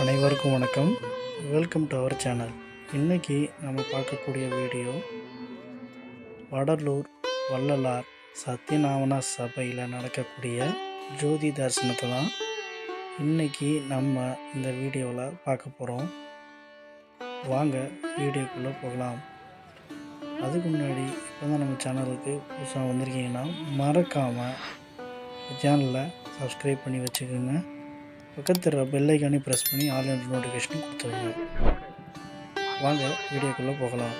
அனைவருக்கும் வணக்கம். Welcome to our channel இன்றைக்கி நம்ம பார்க்கக்கூடிய வீடியோ வடலூர் வள்ளலார் சத்தியநாமனா சபையில் நடக்கக்கூடிய ஜோதி தரிசனத்தை தான் இன்றைக்கி நம்ம இந்த வீடியோவில் பார்க்க போகிறோம் வாங்க வீடியோக்குள்ளே போகலாம். அதுக்கு முன்னாடி இப்போ தான் நம்ம சேனலுக்கு புதுசாக வந்திருக்கீங்கன்னா மறக்காமல் சேனலை சப்ஸ்கிரைப் பண்ணி வச்சுக்கோங்க. பக்கத்தில் பெல்லைக்கானே ப்ரெஸ் பண்ணி ஆன்லைன் நோட்டிஃபிகேஷன் கொடுத்துருங்க. வாங்க வீடியோக்குள்ளே போகலாம்.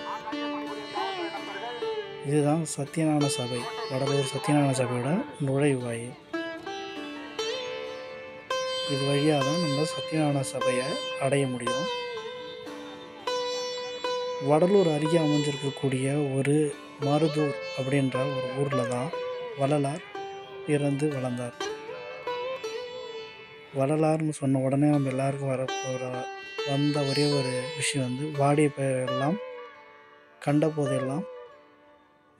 இதுதான் சத்யநாராயண சபை. வடலூர் சத்யநாராயண சபையோட நுழைவாயில். இது வழியாக தான் நம்ம சத்யநாராயண சபையை அடைய முடியும். வடலூர் அருகே அமைஞ்சிருக்கக்கூடிய ஒரு மருதூர் அப்படின்ற ஒரு ஊரில் தான் வள்ளலார் பிறந்து வளர்ந்தார். வரலாறுன்னு சொன்ன உடனே நம்ம எல்லாருக்கும் வரப்போகிற வந்த ஒரே ஒரு விஷயம் வந்து வாடிய பெயரெல்லாம் கண்ட போதெல்லாம்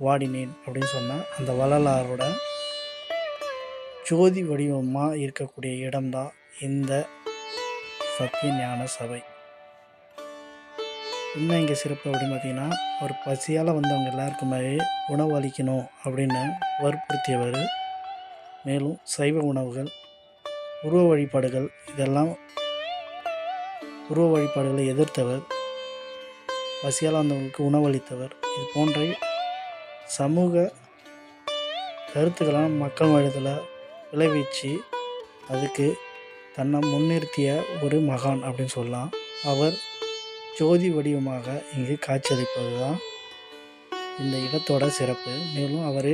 வாடினேன் அப்படின்னு சொன்ன அந்த வரலாறோட ஜோதி வடிவமாக இருக்கக்கூடிய இடம்தான் இந்த சத்திய ஞான சபை. இன்னும் இங்கே சிறப்பு அப்படின்னு பார்த்தீங்கன்னா ஒரு பசியால் வந்தவங்க எல்லாருக்குமே உணவு அளிக்கணும் அப்படின்னு வற்புறுத்தியவர். மேலும் சைவ உணவுகள் உருவ வழிபாடுகள் இதெல்லாம் உருவ வழிபாடுகளை எதிர்த்தவர் பசியால் வந்தவங்களுக்கு உணவளித்தவர். இது போன்ற சமூக கருத்துக்களாம் மக்கள் மனதில் விளைவிச்சு அதுக்கு தன்னை முன்னிறுத்திய ஒரு மகான் அப்படின்னு சொல்லலாம். அவர் ஜோதி வடிவமாக இங்கு காட்சியளிப்பது தான் இந்த இடத்தோட சிறப்பு. மேலும் அவர்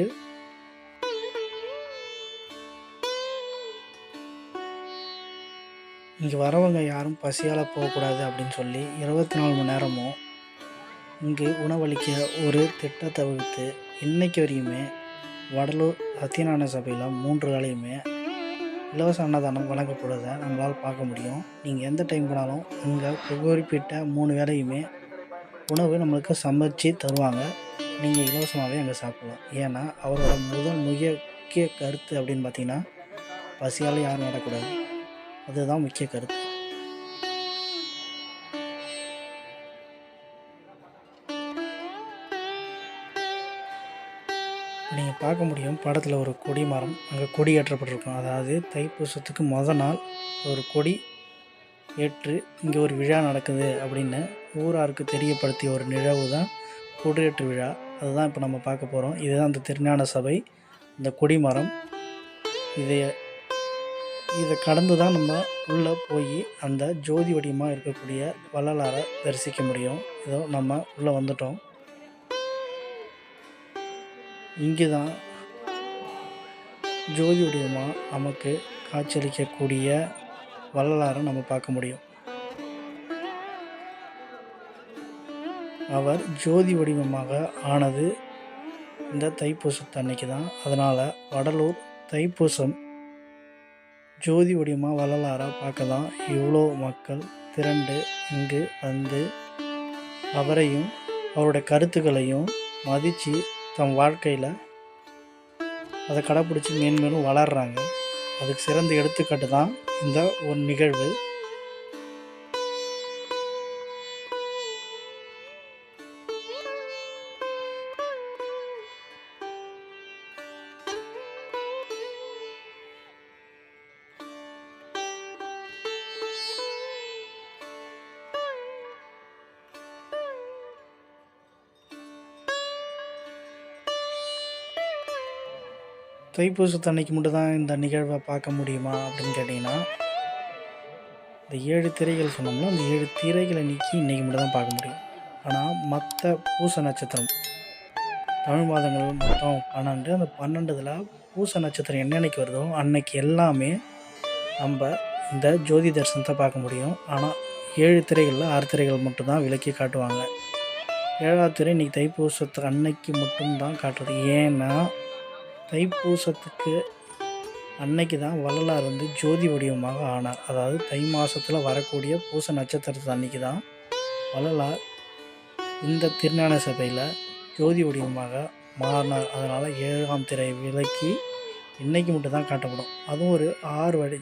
இங்கே வரவங்க யாரும் பசியால் போகக்கூடாது அப்படின்னு சொல்லி இருபத்தி நாலு மணி நேரமும் இங்கு உணவளிக்க ஒரு திட்டத்தை வகுத்து இன்றைக்கு வரையுமே வடலூர் சத்தியநாராயண சபையில் மூன்று வேலையுமே இலவச அன்னதானம் வழங்கப்படுவதை நம்மளால் பார்க்க முடியும். நீங்கள் எந்த டைம் போனாலும் இங்கே குறிப்பிட்ட மூணு வேலையுமே உணவு நம்மளுக்கு சமைச்சு தருவாங்க. நீங்கள் இலவசமாகவே அங்கே சாப்பிடலாம். ஏன்னா அவரோட முதல் முக்கிய கருத்து அப்படின்னு பார்த்தீங்கன்னா பசியால் யாரும் நடக்கூடாது அதுதான் முக்கிய கருத்து. நீங்கள் பார்க்க முடியும் படத்தில் ஒரு கொடி மரம் அங்கே கொடி ஏற்றப்பட்டிருக்கும். அதாவது தைப்பூசத்துக்கு மொதல் நாள் ஒரு கொடி ஏற்று இங்கே ஒரு விழா நடக்குது அப்படின்னு ஊராருக்கு தெரியப்படுத்திய ஒரு நிகழ்வு தான் கொடியேற்று விழா. அதுதான் இப்போ நம்ம பார்க்க போகிறோம் இதுதான் அந்த திருஞான சபை இந்த கொடிமரம் இதை இதை கடந்து தான் நம்ம உள்ளே போய் அந்த ஜோதி வடிவமாக இருக்கக்கூடிய வள்ளலாரை தரிசிக்க முடியும். இதோ நம்ம உள்ளே வந்துட்டோம். இங்கே தான் ஜோதி வடிவமாக நமக்கு காட்சியளிக்கக்கூடிய வள்ளலாரை நம்ம பார்க்க முடியும். அவர் ஜோதி வடிவமாக ஆனது இந்த தைப்பூசத்தன்னைக்கு தான் அதனால் வடலூர் தைப்பூசம் ஜோதி ஒடியமாக வள்ளலாராக பார்க்க தான் இவ்வளோ மக்கள் திரண்டு இங்கு வந்து அவரையும் அவருடைய கருத்துக்களையும் மதித்து தம் வாழ்க்கையில் அதை கடைப்பிடிச்சி மேன்மேலும் வளர்கிறாங்க அதுக்கு சிறந்த எடுத்துக்காட்டு தான் இந்த ஒரு நிகழ்வு. தைப்பூசத்தன்னைக்கு மட்டும் தான் இந்த நிகழ்வை பார்க்க முடியுமா அப்படின்னு கேட்டிங்கன்னா இந்த ஏழு திரைகள் சொன்னோம்னா அந்த ஏழு திரைகளை நீக்கி இன்றைக்கி மட்டும் தான் பார்க்க முடியும். ஆனால் மற்ற பூச நட்சத்திரம் தமிழ் மாதங்கள் மொத்தம் பன்னெண்டு அந்த பன்னெண்டுதில் பூச நட்சத்திரம் என்னன்னைக்கு வருதோ அன்னைக்கு எல்லாமே நம்ம இந்த ஜோதி தரிசனத்தை பார்க்க முடியும். ஆனால் ஏழு திரைகளில் ஆறு திரைகள் மட்டும்தான் விளக்கி காட்டுவாங்க. ஏழாவது திரை இன்றைக்கி தைப்பூசத்துக்கு அன்னைக்கு மட்டும்தான் காட்டுறது. ஏன்னா தைப்பூசத்துக்கு அன்னைக்கு தான் வள்ளலார் வந்து ஜோதி வடிவமாக ஆனார். அதாவது தை மாதத்தில் வரக்கூடிய பூச நட்சத்திரத்து அன்னைக்கு தான் வள்ளலார் இந்த திருஞான சபையில் ஜோதி வடிவமாக மாறினார். அதனால் ஏழாம் திரை விலக்கி இன்னைக்கு மட்டும் தான் காட்டப்படும். அதுவும் ஒரு ஆறு வழி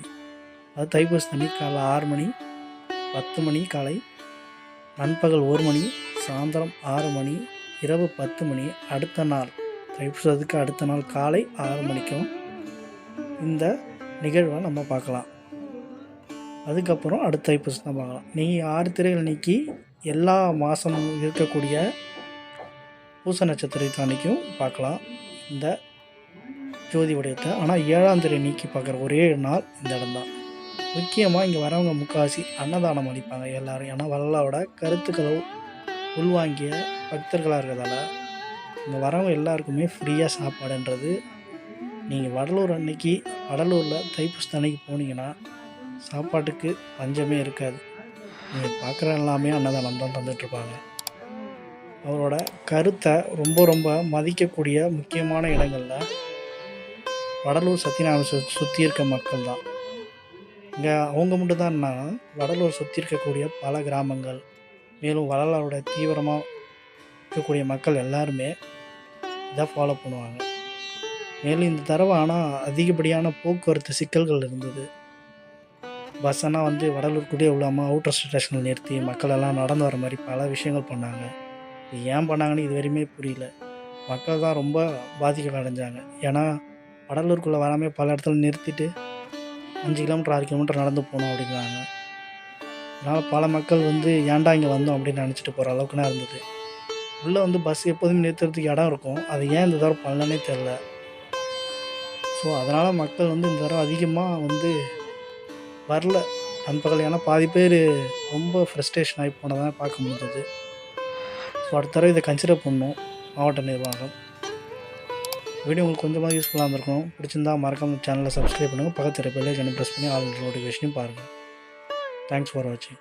அது தைப்பூச அன்னைக்கு காலை ஆறு மணி பத்து மணி காலை நண்பகல் ஒரு மணி சாயந்தரம் ஆறு மணி இரவு பத்து மணி அடுத்த நாள் தைப்பூசத்துக்கு அடுத்த நாள் காலை ஆறு மணிக்கும் இந்த நிகழ்வை நம்ம பார்க்கலாம். அதுக்கப்புறம் அடுத்த தைப்பூசம் தான் பார்க்கலாம். நீங்கள் ஆறு திரைகள் நீக்கி எல்லா மாதமும் இருக்கக்கூடிய பூச நட்சத்திரத்தை அன்னைக்கும் பார்க்கலாம். இந்த ஜோதி உடையத்தை ஆனால் ஏழாம் திரை நீக்கி பார்க்குற ஒரே நாள் இந்த இடம்தான் முக்கியமாக இங்கே வரவங்க முக்காசி அன்னதானம் அளிப்பாங்க எல்லோரும். ஏன்னா வள்ளலாவோட கருத்துக்களை உள்வாங்கிய பக்தர்களாக இருக்கிறதால இங்கே வரவங்க எல்லாருக்குமே ஃப்ரீயாக சாப்பாடுன்றது. நீங்கள் வடலூர் அன்னைக்கு வடலூரில் தைப்பூசத்து அன்னைக்கு போனீங்கன்னா சாப்பாட்டுக்கு பஞ்சமே இருக்காது. நீங்கள் பார்க்குற எல்லாமே அன்னதானம் தான் தந்துட்டுருப்பாங்க. அவரோட கருத்தை ரொம்ப ரொம்ப மதிக்கக்கூடிய முக்கியமான இடங்களில் வடலூர் சத்தியநாதன் சு சுற்றி இருக்க மக்கள் தான். இங்கே அவங்க மட்டும்தான்னா வடலூர் சுற்றி இருக்கக்கூடிய பல கிராமங்கள் மேலும் வள்ளலாரோட தீவிரமாக இருக்கக்கூடிய மக்கள் எல்லாருமே இதை ஃபாலோ பண்ணுவாங்க. மேலும் இந்த தடவை ஆனால் அதிகப்படியான போக்குவரத்து சிக்கல்கள் இருந்தது. பஸ்ஸெல்லாம் வந்து வடலூருக்குள்ளே விழாமல் அவுட்டர் ஸ்டேஷனில் நிறுத்தி மக்கள் எல்லாம் நடந்து வர மாதிரி பல விஷயங்கள் பண்ணாங்க. இது ஏன் பண்ணாங்கன்னு இது வரையுமே புரியல. மக்கள் தான் ரொம்ப பாதிக்க அடைஞ்சாங்க. ஏன்னா வடலூருக்குள்ளே வராமல் பல இடத்துல நிறுத்திட்டு அஞ்சு கிலோமீட்டர் ஆறு கிலோமீட்டர் நடந்து போகணும் அப்படிங்கிறாங்க. அதனால் பல மக்கள் வந்து ஏன்டா இங்கே வந்தோம் அப்படின்னு நினச்சிட்டு போகிற அளவுக்குனா இருந்தது. உள்ளே வந்து பஸ் எப்போதுமே நிறுத்துறதுக்கு இடம் இருக்கும். அது ஏன் இந்த தடவை பண்ணலனே தெரில ஸோ அதனால் மக்கள் வந்து இந்த தடவை அதிகமாக வந்து வரல. நண்பகல் ஏன்னா பாதி பேர் ரொம்ப ஃப்ரெஸ்ட்ரேஷன் ஆகி போனதான் பார்க்க முடிஞ்சது. ஸோ அடுத்த தடவை இதை கன்சிடர் பண்ணும் மாவட்ட நிர்வாகம். வீடியோ உங்களுக்கு கொஞ்சமாக யூஸ்ஃபுல்லாக இருந்திருக்கும். பிடிச்சிருந்தா மறக்காம சேனலை சப்ஸ்கிரைப் பண்ணுங்கள் பக்கத்தில் பெல்லைக்கனை ப்ரெஸ் பண்ணி ஆல் நோட்டிஃபிகேஷனையும் பாருங்கள் தேங்க்ஸ் ஃபார் வாட்சிங்